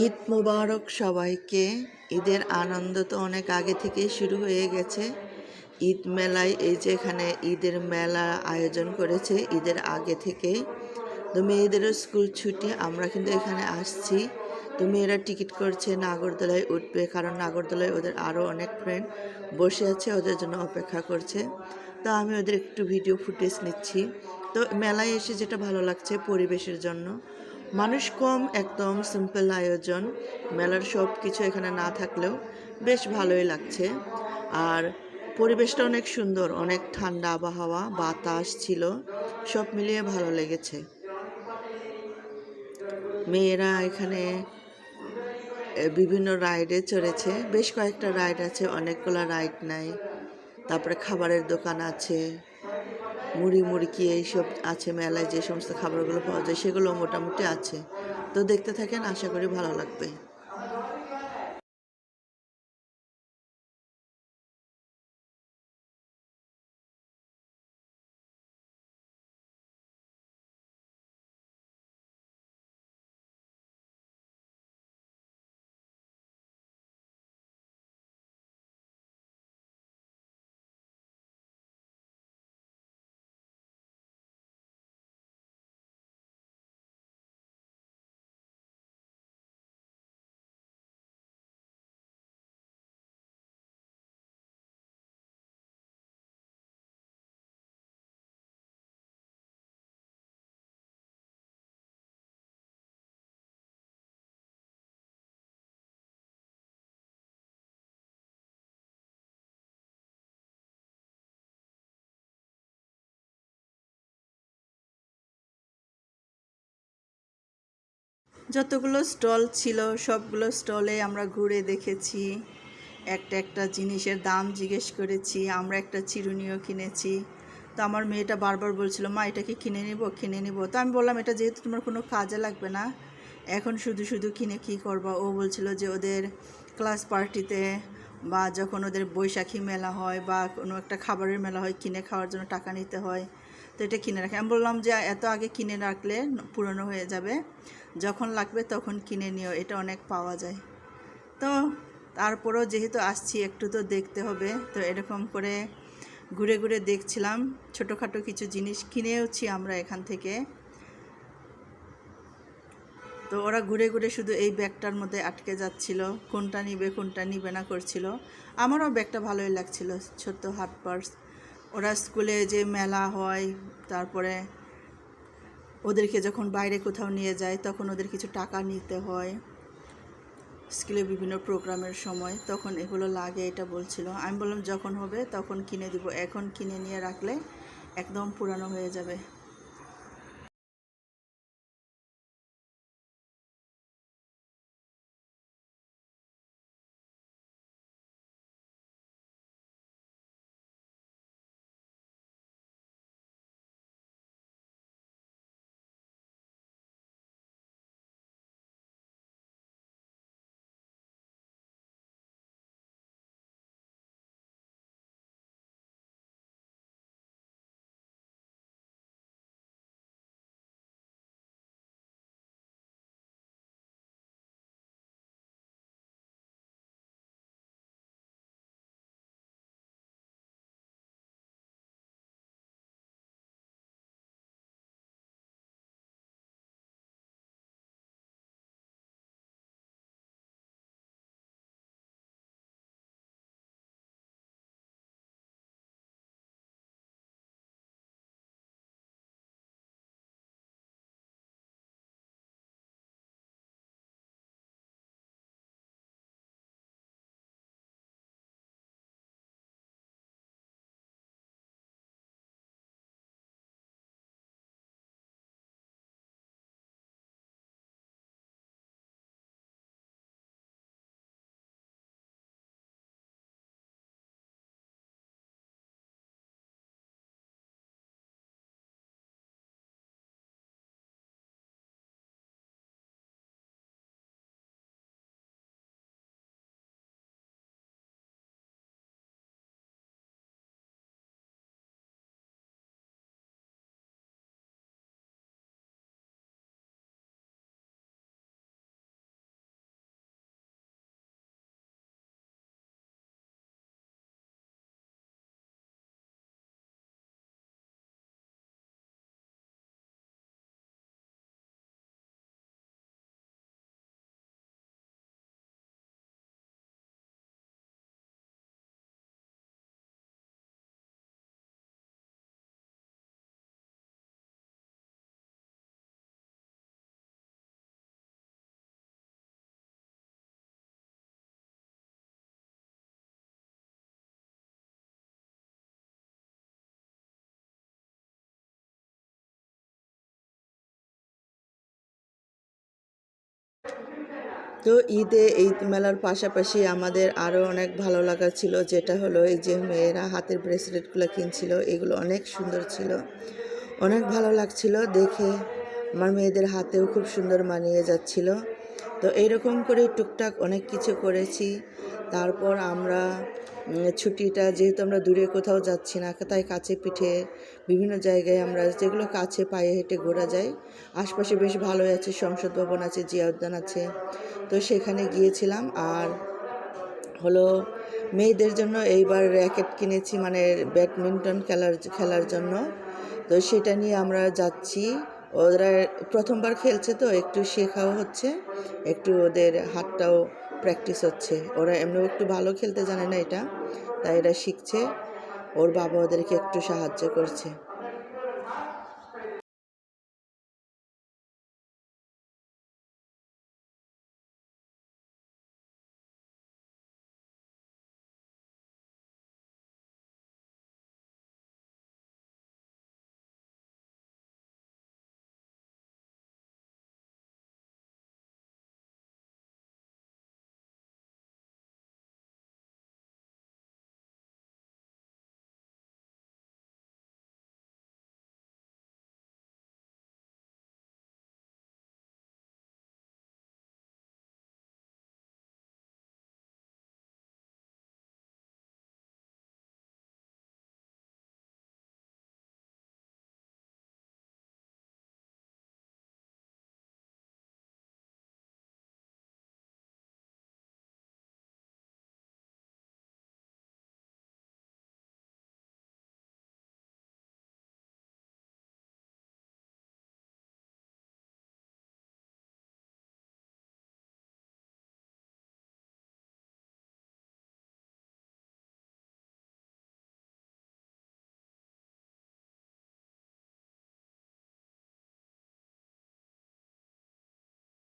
ঈদ মোবারক সবাইকে। ঈদের আনন্দ তো অনেক আগে থেকেই শুরু হয়ে গেছে। ঈদ মেলায় এই যে এখানে ঈদের মেলা আয়োজন করেছে, ঈদের আগে থেকেই। তো মেয়েদেরও স্কুল ছুটি, আমরা কিন্তু এখানে আসছি। তো মেয়েরা টিকিট করছে, নাগরদোলায় উঠবে, কারণ নাগরদোলায় ওদের আরও অনেক ফ্রেন্ড বসে আছে, ওদের জন্য অপেক্ষা করছে। তো আমি ওদের একটু ভিডিও ফুটেজ নিচ্ছি। তো মেলায় এসে যেটা ভালো লাগছে, পরিবেশের জন্য। মানুষ কম, একদম সিম্পল আয়োজন। মেলার সব কিছু এখানে না থাকলেও বেশ ভালোই লাগছে। আর পরিবেশটা অনেক সুন্দর, অনেক ঠান্ডা আবহাওয়া, বাতাস ছিল, সব মিলিয়ে ভালো লেগেছে। মেয়েরা এখানে বিভিন্ন রাইডে চড়েছে। বেশ কয়েকটা রাইড আছে, অনেকগুলো রাইড নাই। তারপরে খাবারের দোকান আছে। মুড়ি মুড়কি এইসব আছে মেলায় যে সমস্ত খাবারগুলো পাওয়া যায় সেগুলো মোটামুটি আছে। তো দেখতে থাকেন, আশা করি ভালো লাগবে। যতগুলো স্টল ছিল, সবগুলো স্টলে আমরা ঘুরে দেখেছি। একটা একটা জিনিসের দাম জিজ্ঞেস করেছি, আমরা একটা চিরুনিও কিনেছি। তো আমার মেয়েটা বারবার বলছিল, মা, এটা কি কিনে নিব? কিনে নিব? তো আমি বললাম, এটা যেহেতু তোমার কোনো কাজে লাগবে না, এখন শুধু শুধু কিনে কি করবা? ও বলছিল যে ওদের ক্লাস পার্টিতে বা যখন ওদের বৈশাখী মেলা হয় বা কোনো একটা খাবারের মেলা হয়, কিনে খাওয়ার জন্য টাকা নিতে হয়, তো এটা কিনে রাখে। আমি বললাম যে, এত আগে কিনে রাখলে পুরনো হয়ে যাবে। যখন লাগবে তখন কিনে নিও, এটা অনেক পাওয়া যায়। তো তারপরেও যেহেতু আসছি, একটু তো দেখতে হবে। তো এরকম করে ঘুরে ঘুরে দেখছিলাম, ছোটোখাটো কিছু জিনিস কিনেওছি আমরা এখান থেকে। তো ওরা ঘুরে ঘুরে শুধু এই ব্যাগটার মধ্যে আটকে যাচ্ছিল, কোনটা নিবে কোনটা নিবে না করছিল। আমারও ব্যাগটা ভালোই লাগছিল, ছোট্ট হাট পার্স ওরা স্কুলে যে মেলা হয়, তারপরে ওদেরকে যখন বাইরে কোথাও নিয়ে যায়, তখন ওদের কিছু টাকা নিতে হয়। স্কুলে বিভিন্ন প্রোগ্রামের সময় তখন এগুলো লাগে, এটা বলছিল। আমি বললাম, যখন হবে তখন কিনে দিব। এখন কিনে নিয়ে রাখলে একদম পুরানো হয়ে যাবে। তো ঈদে এই মেলার পাশাপাশি আমাদের আরও অনেক ভালো লাগা ছিল, যেটা হলো এই যে মেয়েরা হাতের ব্রেসলেটগুলো কিনছিল, এগুলো অনেক সুন্দর ছিল। অনেক ভালো লাগছিল দেখে, আমার মেয়েদের হাতেও খুব সুন্দর মানিয়ে যাচ্ছিল। তো এইরকম করে টুকটাক অনেক কিছু করেছি। তারপর আমরা ছুটিটা যেহেতু আমরা দূরে কোথাও যাচ্ছি না, তাই কাছে পিঠে বিভিন্ন জায়গায় আমরা যেগুলো কাছে পায়ে হেঁটে ঘোরা যায়। আশপাশে বেশ ভালোই আছে, সংসদ ভবন আছে জিয়া উদ্যান আছে। তো সেখানে গিয়েছিলাম আর হলো মেয়েদের জন্য এইবার র্যাকেট কিনেছি মানে ব্যাডমিন্টন খেলার খেলার জন্য। তো সেটা নিয়ে আমরা যাচ্ছি। ওরা প্রথমবার খেলছে তো, একটু শেখাও হচ্ছে, একটু ওদের হাতটাও প্র্যাকটিস হচ্ছে। ওরা এমনিও একটু ভালো খেলতে জানে না এটা, তাই এরা শিখছে। ওর বাবা ওদেরকে একটু সাহায্য করছে।